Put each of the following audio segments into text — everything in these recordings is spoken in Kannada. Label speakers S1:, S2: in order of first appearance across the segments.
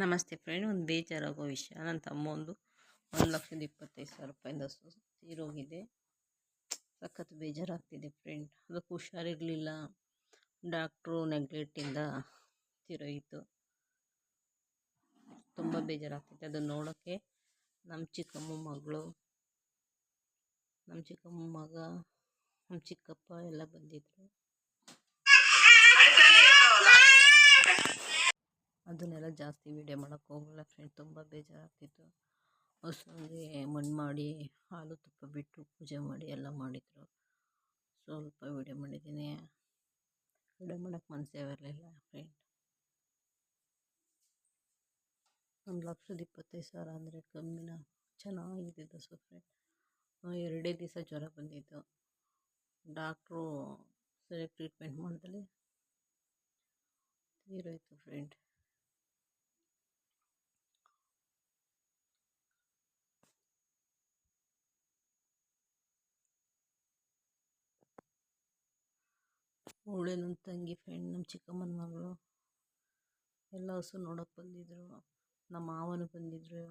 S1: ನಮಸ್ತೆ ಫ್ರೆಂಡ್ ಒಂದು ಬೇಜಾರಾಗೋ ವಿಷಯ. ನನ್ನ ತಮ್ಮ ಒಂದು ಲಕ್ಷದ ಇಪ್ಪತ್ತೈದು ಸಾವಿರ ರೂಪಾಯಿಂದ ತೀರೋಗಿದೆ ಸಖತ್ ಬೇಜಾರಾಗ್ತಿದೆ ಫ್ರೆಂಡ್ ಅದಕ್ಕೆ ಹುಷಾರಿರಲಿಲ್ಲ. ಡಾಕ್ಟ್ರು ನೆಗ್ಲೆಕ್ಟಿಂದ ತೀರೋಯಿತು. ತುಂಬ ಬೇಜಾರಾಗ್ತಿದೆ. ಅದನ್ನು ನೋಡೋಕ್ಕೆ ನಮ್ಮ ಚಿಕ್ಕಮ್ಮ ಮಗಳು ನಮ್ಮ ಚಿಕ್ಕಮ್ಮ ಮಗ ನಮ್ಮ ಚಿಕ್ಕಪ್ಪ ಎಲ್ಲ ಬಂದಿದ್ದರು ಅದನ್ನೆಲ್ಲ ಜಾಸ್ತಿ ವೀಡಿಯೋ ಮಾಡೋಕ್ಕೆ ಹೋಗಲ್ಲ ಫ್ರೆಂಡ್ ತುಂಬ ಬೇಜಾರಾಗ್ತಿತ್ತು. ಹಸುವಿಗೆ ಮಣ್ಣು ಮಾಡಿ, ಹಾಲು ತುಪ್ಪ ಬಿಟ್ಟು ಪೂಜೆ ಮಾಡಿ ಎಲ್ಲ ಮಾಡಿದರು. ಸ್ವಲ್ಪ ವೀಡಿಯೋ ಮಾಡಿದ್ದೀನಿ. ವೀಡಿಯೋ ಮಾಡೋಕ್ಕೆ ಮನಸ್ಸೇ ಬರಲಿಲ್ಲ ಫ್ರೆಂಡ್ ಒಂದು ಲಕ್ಷದ ಇಪ್ಪತ್ತೈದು ಸಾವಿರ ಅಂದರೆ ಕಮ್ಮಿನ ಚೆನ್ನಾಗಿದ್ದಿದ್ದು ಸೊ ಫ್ರೆಂಡ್ ಎರಡೇ ದಿವಸ ಜ್ವರ ಬಂದಿತ್ತು. ಡಾಕ್ಟ್ರು ಸರಿಯಾಗಿ ಟ್ರೀಟ್ಮೆಂಟ್ ಮಾಡಿದಲ್ಲಿ ತೀರೋಯ್ತು ಫ್ರೆಂಡ್ ಅವಳೇ ನನ್ನ ತಂಗಿ ಫ್ರೆಂಡ್ ನಮ್ಮ ಚಿಕ್ಕಮ್ಮನ ಮಗಳು. ಎಲ್ಲ ಹಸು ನೋಡೋಕ್ಕೆ ಬಂದಿದ್ದರು ನಮ್ಮ ಮಾವನು ಬಂದಿದ್ದರು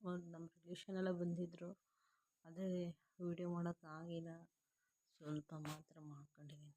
S1: ಒಂದು ನಮ್ಮ ರಿಲೇಷನ್ ಎಲ್ಲ ಬಂದಿದ್ದರು ಅದೇ ವೀಡಿಯೋ ಮಾಡೋಕ್ಕಾಗಿಲ್ಲ ಸ್ವಲ್ಪ ಮಾತ್ರ ಮಾಡ್ಕೊಂಡಿದ್ದೀನಿ.